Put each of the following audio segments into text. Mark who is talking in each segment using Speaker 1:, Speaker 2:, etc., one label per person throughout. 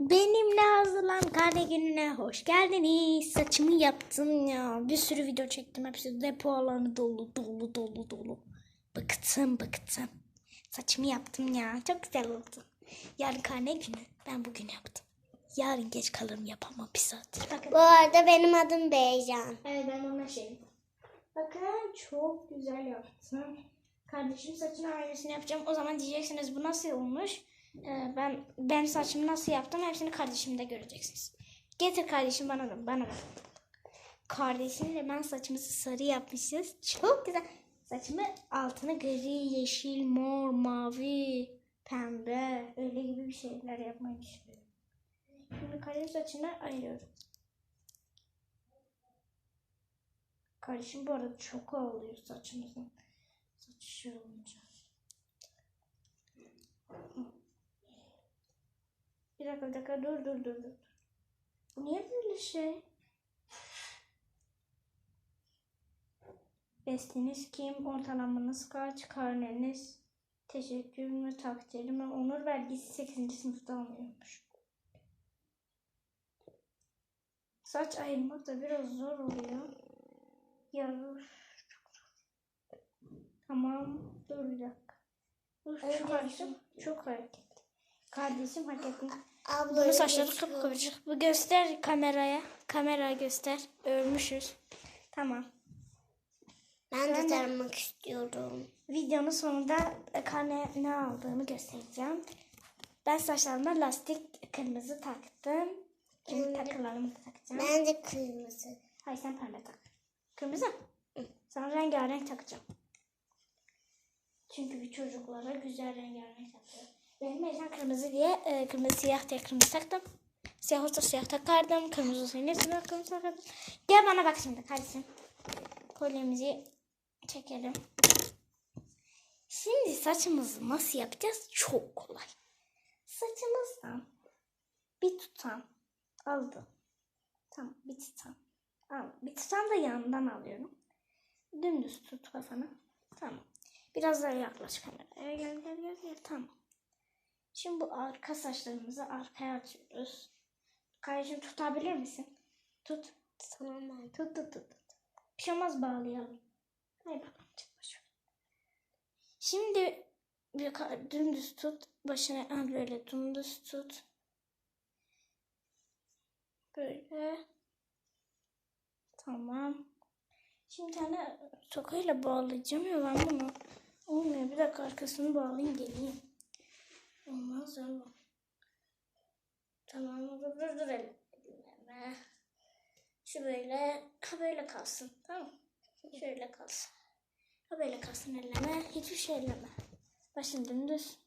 Speaker 1: Benimle hazırlan karne gününe hoş geldiniz. Saçımı yaptım ya. Bir sürü video çektim. Hepsi depo alanı dolu dolu dolu dolu. Bıktım bıktım. Saçımı yaptım ya. Çok güzel oldu. Yarın karne günü. Ben bugün yaptım. Yarın geç kalırım yapamam bir saat. Bakın.
Speaker 2: Bu arada benim adım Beycan.
Speaker 1: Evet ben ona şey. Bakın çok güzel yaptım. Kardeşim saçını aynısını yapacağım. O zaman diyeceksiniz bu nasıl olmuş? Ee, ben ben saçımı nasıl yaptım hepsini kardeşimde göreceksiniz. Getir kardeşim bana da bana ver. Kardeşimle ben saçımızı sarı yapmışız. Çok güzel. Saçımı altına gri, yeşil, mor, mavi, pembe öyle gibi bir şeyler yapmayı düşünüyorum. Şimdi kardeşim saçını ayırıyorum. Kardeşim bu arada çok ağlıyor saçımızın. Saçı şey olunca. Bir dakika bir dakika dur dur dur dur. Niye böyle şey? Bestiniz kim? Ortalamanız kaç? Karneniz? Teşekkür mü? Takdir mi? Onur vergisi 8. sınıfta alınıyormuş. Saç ayırmak da biraz zor oluyor. Ya. Tamam. Dur bir dakika. Dur çok hareket. Çok hareket. Kardeşim hareketli.
Speaker 2: Abla
Speaker 1: Bu saçları kıpkıvırcık. Bu göster kameraya. Kameraya göster. Örmüşüz. Tamam.
Speaker 2: Ben de taramak istiyorum.
Speaker 1: Videonun sonunda e, karne ne aldığımı göstereceğim. Ben saçlarıma lastik kırmızı taktım. Şimdi
Speaker 2: Ben
Speaker 1: takılarımı takacağım.
Speaker 2: Ben de kırmızı.
Speaker 1: Hayır sen pembe tak. Kırmızı. Sana rengarenk takacağım. Çünkü çocuklara güzel rengarenk takıyor. Benim Ecem kırmızı diye e, kırmızı siyah diye kırmızı taktım. Siyah olsa siyah takardım. Kırmızı olsa yine siyah kırmızı takardım. Gel bana bak şimdi kardeşim. Kolyemizi çekelim. Şimdi saçımızı nasıl yapacağız? Çok kolay. Saçımızdan bir tutam aldım. Tamam bir tutam. Al, bir tutam da yandan alıyorum. Dümdüz tut kafanı. Tamam. Biraz daha yaklaş kameraya. Gel gel gel gel. Tamam. Şimdi bu arka saçlarımızı arkaya atıyoruz. Kardeşim tutabilir misin? Tut.
Speaker 2: Tamam ben.
Speaker 1: Tut tut tut. Bir şey bağlayalım. Hayır boş ver. Şimdi bir ka- dümdüz tut. Başına ha, böyle dümdüz tut. Böyle. Tamam. Şimdi tane tokayla bağlayacağım ya ben bunu. Olmuyor. Bir dakika arkasını bağlayayım geleyim. Olmaz ama. Tamam dur dur dur. Elimleme. Şu böyle, ha böyle kalsın. Tamam. Şöyle kalsın. Ha böyle kalsın elleme. Hiçbir şey elleme. Başın dümdüz.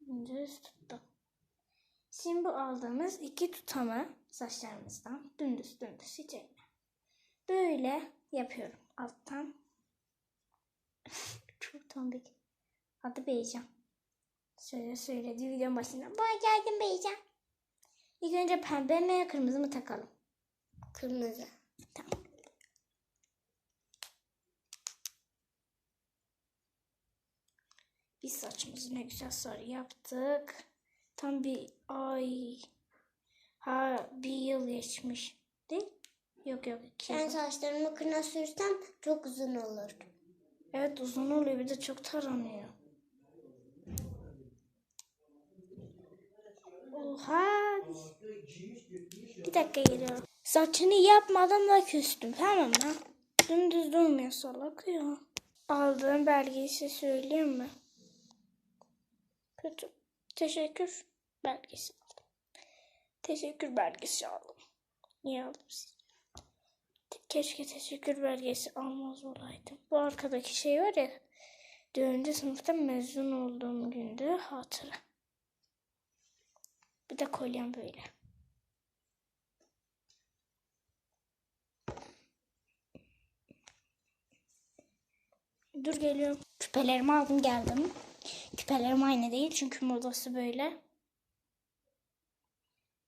Speaker 1: Dümdüz tuttum. Şimdi bu aldığımız iki tutamı saçlarımızdan dümdüz dümdüz hiç elleme. Böyle yapıyorum alttan. Çok tombik. Adı Beycan. Söyle söyledi videonun başında. Boy geldim Beycan. İlk önce pembe mi kırmızı mı takalım?
Speaker 2: Kırmızı.
Speaker 1: Tamam. Biz saçımızı ne güzel sarı yaptık. Tam bir ay. Ha bir yıl geçmiş. Değil? Yok yok iki
Speaker 2: Ben
Speaker 1: yıl.
Speaker 2: saçlarımı kına sürsem çok uzun olur.
Speaker 1: Evet uzun oluyor bir de çok taranıyor. Oha. Bir dakika geliyorum. Saçını yapmadan da küstüm tamam mı? Dümdüz durmuyor salak ya. Aldığım belgeyi size söyleyeyim mi? Kötü. Teşekkür belgesi aldım. Teşekkür belgesi aldım. Niye aldım size? Keşke teşekkür belgesi almaz olaydım. Bu arkadaki şey var ya. Dördüncü sınıfta mezun olduğum gündü hatıra. Bir de kolyem böyle. Dur geliyorum. Küpelerimi aldım geldim. Küpelerim aynı değil çünkü modası böyle.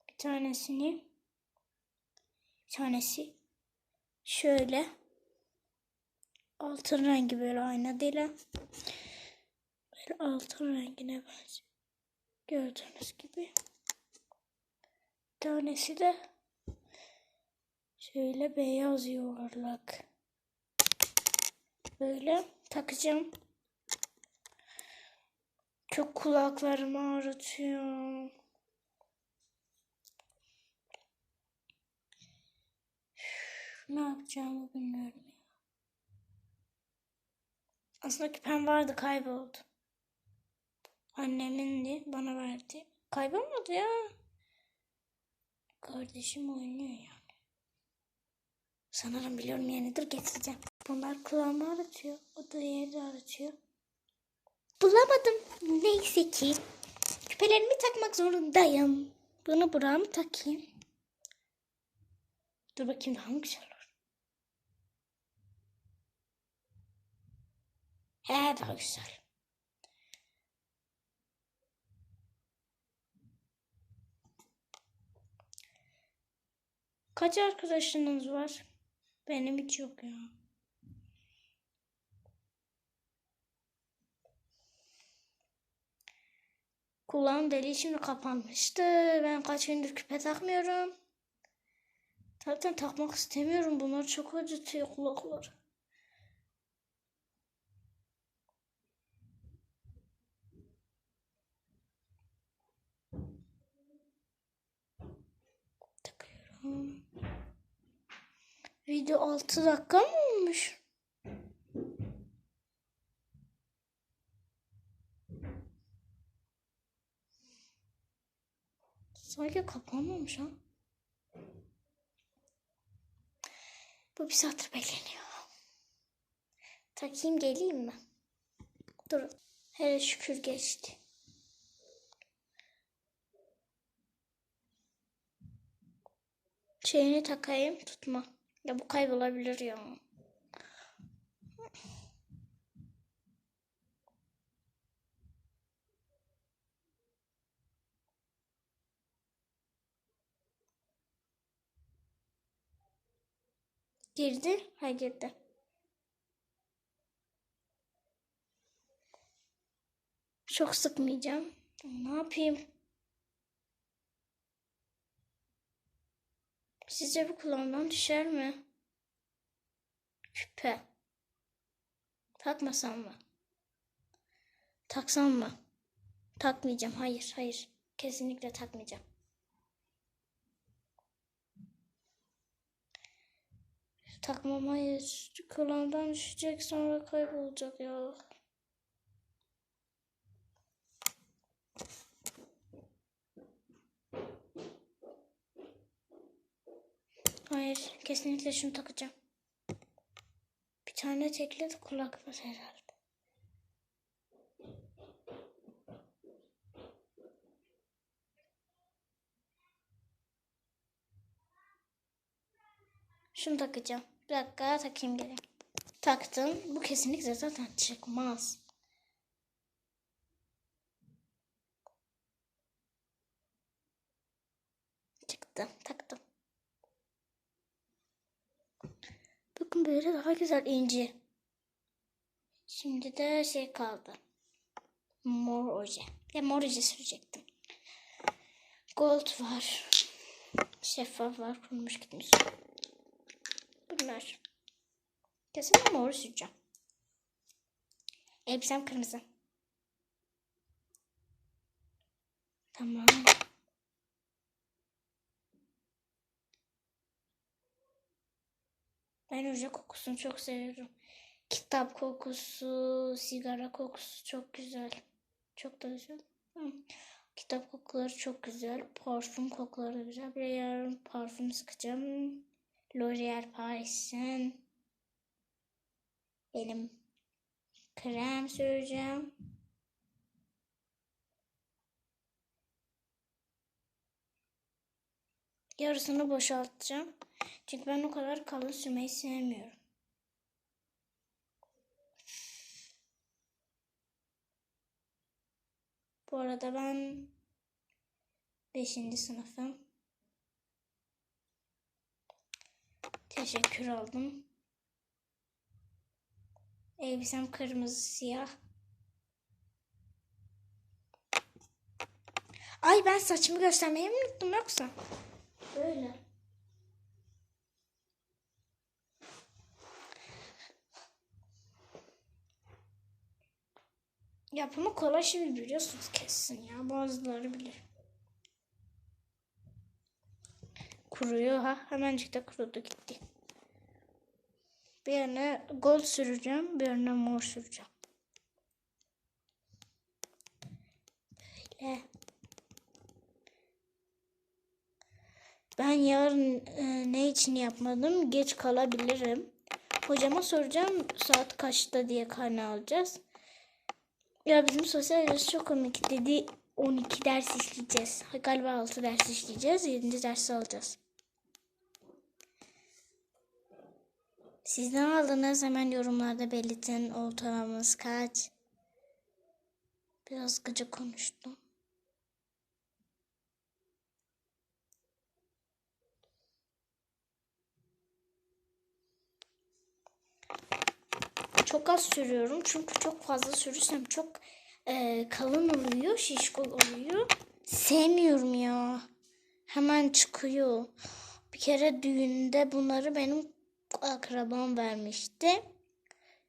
Speaker 1: Bir tanesini bir tanesi şöyle altın rengi böyle ayna değil. Böyle altın rengine benziyor. Gördüğünüz gibi. Tanesi de şöyle beyaz yuvarlak. Böyle takacağım. Çok kulaklarımı ağrıtıyor. Ne yapacağımı bilmiyorum. Aslında küpem vardı kayboldu. Annemindi bana verdi. Kaybolmadı ya. Kardeşim oynuyor yani. Sanırım biliyorum yani dur getireceğim. Bunlar kulağımı ağrıtıyor. O da yeri ağrıtıyor. Bulamadım. Neyse ki. Küpelerimi takmak zorundayım. Bunu buraya mı takayım? Dur bakayım daha mı güzel olur? He daha güzel. Kaç arkadaşınız var? Benim hiç yok ya. Kulağım deli şimdi kapanmıştı. Ben kaç gündür küpe takmıyorum. Zaten takmak istemiyorum. Bunlar çok acıtıyor kulaklar. Takıyorum. Video 6 dakika mı olmuş? Sanki kapanmamış ha. Bu bir saattir bekleniyor. Takayım geleyim mi? Dur. Hele şükür geçti. Şeyini takayım tutma. Ya bu kaybolabilir ya. Girdi. Ha girdi. Çok sıkmayacağım. Ne yapayım? Sizce bu kulağımdan düşer mi? Küpe. Takmasam mı? Taksam mı? Takmayacağım. Hayır, hayır. Kesinlikle takmayacağım. Takmam hayır. Kulağımdan düşecek sonra kaybolacak ya. Hayır, kesinlikle şunu takacağım. Bir tane tekli de kulak var herhalde. Şunu takacağım. Bir dakika takayım geleyim. Taktım. Bu kesinlikle zaten çıkmaz. Çıktı. Taktım. Bakın böyle daha güzel inci. Şimdi de şey kaldı. Mor oje. Ya mor oje sürecektim. Gold var. Şeffaf var. Kurumuş gitmiş. Bunlar. Kesin mor süreceğim. Elbisem kırmızı. Tamam. Ben oje kokusunu çok seviyorum. Kitap kokusu, sigara kokusu çok güzel. Çok da güzel. Kitap kokuları çok güzel. Parfüm kokuları güzel. Bir yarın parfüm sıkacağım. L'Oreal Paris'in benim krem süreceğim. Yarısını boşaltacağım. Çünkü ben o kadar kalın sürmeyi sevmiyorum. Bu arada ben 5. sınıfım. Teşekkür aldım. Elbisem kırmızı siyah. Ay ben saçımı göstermeyi mi unuttum yoksa? Böyle. Yapımı kolay şimdi biliyorsunuz kesin ya. Bazıları bilir. Kuruyor ha. Hemencik de kurudu gitti. Bir yerine gold süreceğim. Bir yerine mor süreceğim. Böyle. Ben yarın e, ne için yapmadım? Geç kalabilirim. Hocama soracağım saat kaçta diye karne alacağız. Ya bizim sosyal ders çok komik dedi. 12 ders işleyeceğiz. Galiba 6 ders işleyeceğiz. 7. dersi alacağız. Siz ne aldınız? Hemen yorumlarda belirtin. Ortalamamız kaç? Biraz gıcık konuştum. Çok az sürüyorum çünkü çok fazla sürürsem çok e, kalın oluyor, şişko oluyor. Sevmiyorum ya. Hemen çıkıyor. Bir kere düğünde bunları benim akrabam vermişti.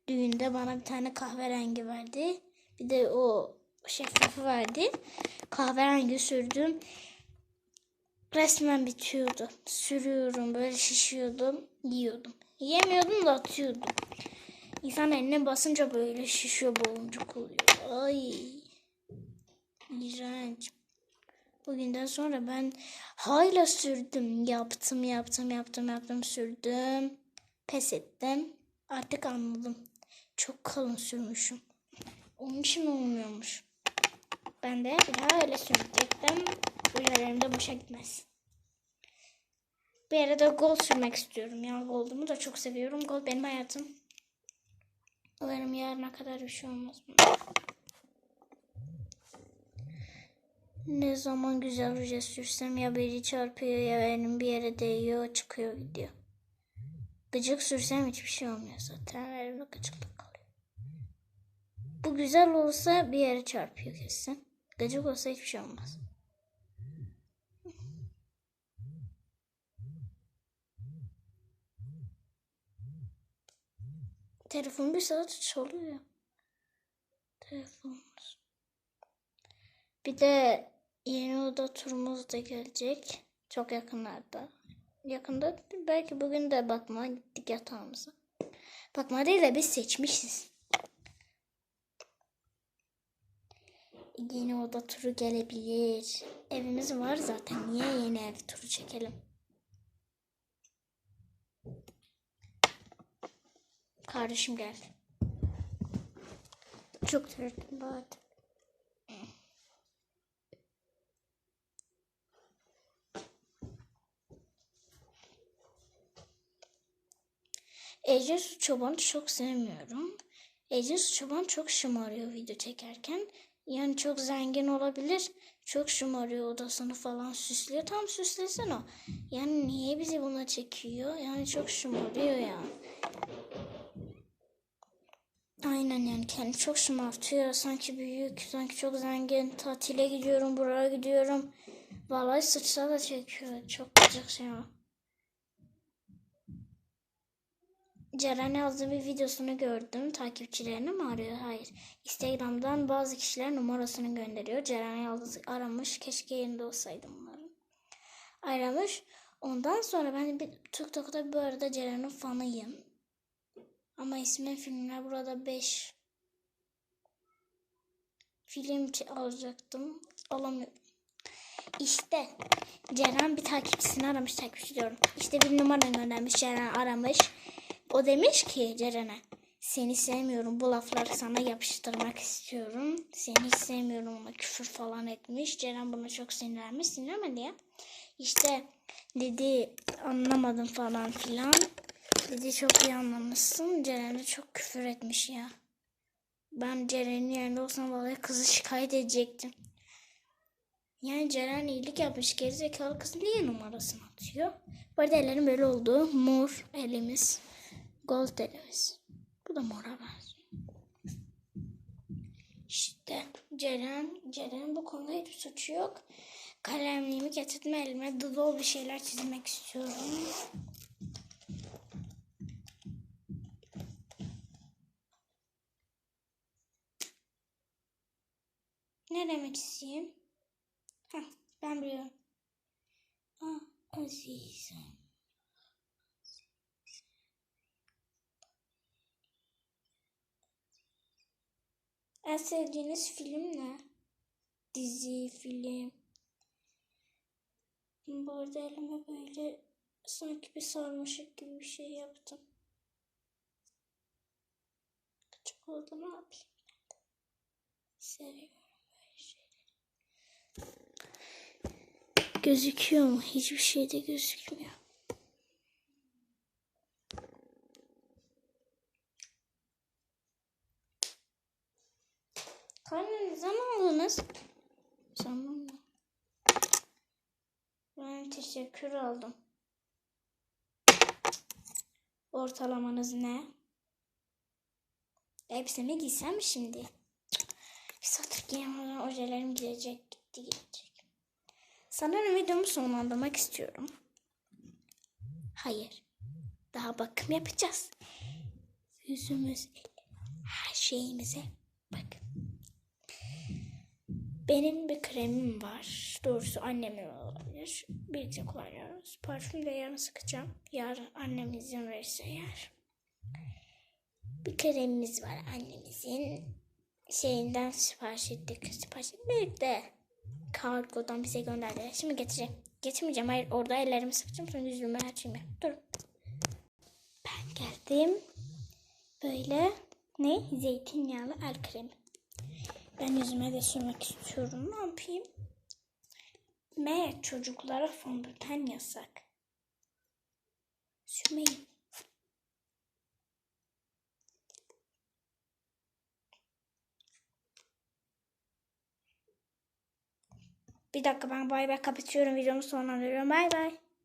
Speaker 1: Düğünde bana bir tane kahverengi verdi. Bir de o şeffafı verdi. Kahverengi sürdüm. Resmen bitiyordu. Sürüyorum böyle şişiyordum. Yiyordum. Yemiyordum da atıyordum. İnsan eline basınca böyle şişiyor boğuncuk oluyor. Ay. İğrenç. Bugünden sonra ben hala sürdüm. Yaptım, yaptım, yaptım, yaptım, sürdüm. Pes ettim. Artık anladım. Çok kalın sürmüşüm. Onun için olmuyormuş. Ben de bir daha öyle sürecektim. Ujelerim de boşa gitmez. Bir ara da gold sürmek istiyorum ya. Gold'umu da çok seviyorum. Gold benim hayatım. Umarım yarına kadar bir şey olmaz. Ne zaman güzel ruj sürsem ya biri çarpıyor ya benim bir yere değiyor çıkıyor gidiyor. Gıcık sürsem hiçbir şey olmuyor zaten. Elimde gıcıklık kalıyor. Bu güzel olsa bir yere çarpıyor kesin. Gıcık olsa hiçbir şey olmaz. Telefon bir saat çalıyor. Telefonumuz. Bir de yeni oda turumuz da gelecek. Çok yakınlarda. Yakında belki bugün de bakmaya gittik yatağımıza. Bakma değil de biz seçmişiz. Yeni oda turu gelebilir. Evimiz var zaten. Niye yeni ev turu çekelim? Kardeşim geldi. Çok terledim bari. Ece Su Çoban'ı çok sevmiyorum. Ece Su Çoban çok şımarıyor video çekerken. Yani çok zengin olabilir. Çok şımarıyor odasını falan süslüyor. Tam süslesin o. Yani niye bizi buna çekiyor? Yani çok şımarıyor ya. Aynen yani kendi çok şımartıyor. Sanki büyük, sanki çok zengin. Tatile gidiyorum, buraya gidiyorum. Vallahi sıçra da çekiyor. Çok gıcık şey o. Ceren yazdığı bir videosunu gördüm. Takipçilerini mi arıyor? Hayır. Instagram'dan bazı kişiler numarasını gönderiyor. Ceren yazdı aramış. Keşke yerinde olsaydım bunların. Aramış. Ondan sonra ben bir TikTok'ta bu arada Ceren'in fanıyım. Ama ismi filmler burada 5. Film alacaktım. Alamıyorum. İşte Ceren bir takipçisini aramış takipçi diyorum. İşte bir numara göndermiş Ceren aramış. O demiş ki Ceren'e seni sevmiyorum bu lafları sana yapıştırmak istiyorum. Seni sevmiyorum ona küfür falan etmiş. Ceren buna çok sinirlenmiş. Sinirlenmedi ya. İşte dedi anlamadım falan filan. Dedi çok iyi anlamışsın. Ceren'e çok küfür etmiş ya. Ben Ceren'in yerinde olsam vallahi kızı şikayet edecektim. Yani Ceren iyilik yapmış. Gerizekalı kız niye numarasını atıyor? Bu arada ellerim böyle oldu. Mor elimiz. Gold elimiz. Bu da mora benziyor. İşte Ceren, Ceren bu konuda hiçbir suçu yok. Kalemliğimi getirdim elime. Dolu bir şeyler çizmek istiyorum. Nereye çizeyim? Heh, ben biliyorum. Ah, Azizim. En sevdiğiniz film ne? Dizi, film. Bu arada elime böyle sanki bir sarmaşık gibi bir şey yaptım. Küçük oldu ne yapayım? Seviyorum böyle şeyleri. Gözüküyor mu? Hiçbir şey de gözükmüyor. Karnınıza mı aldınız? Sanmam mı? Ben teşekkür aldım. Ortalamanız ne? Hepsini giysem mi şimdi? Bir satır giyemeden ojelerim gidecek. Gitti gidecek. Sanırım videomu sonlandırmak istiyorum. Hayır. Daha bakım yapacağız. Yüzümüz, her şeyimize bakın. Benim bir kremim var. Doğrusu annemin olabilir. Birlikte kullanıyoruz. Parfüm de yarın sıkacağım. Yarın annem izin verirse eğer. Bir kremimiz var annemizin. Şeyinden sipariş ettik. Sipariş ettik de kargodan bize gönderdiler. Şimdi getireceğim. Getirmeyeceğim. Hayır orada ellerimi sıkacağım. Sonra yüzümü şeyimi. Dur. Ben geldim. Böyle ne? Zeytinyağlı el kremi. Ben yüzüme de sürmek istiyorum. Ne yapayım? Meğer çocuklara fondöten yasak. Sürmeyin. Bir dakika ben bay bay kapatıyorum videomu sonlandırıyorum. Bay bay.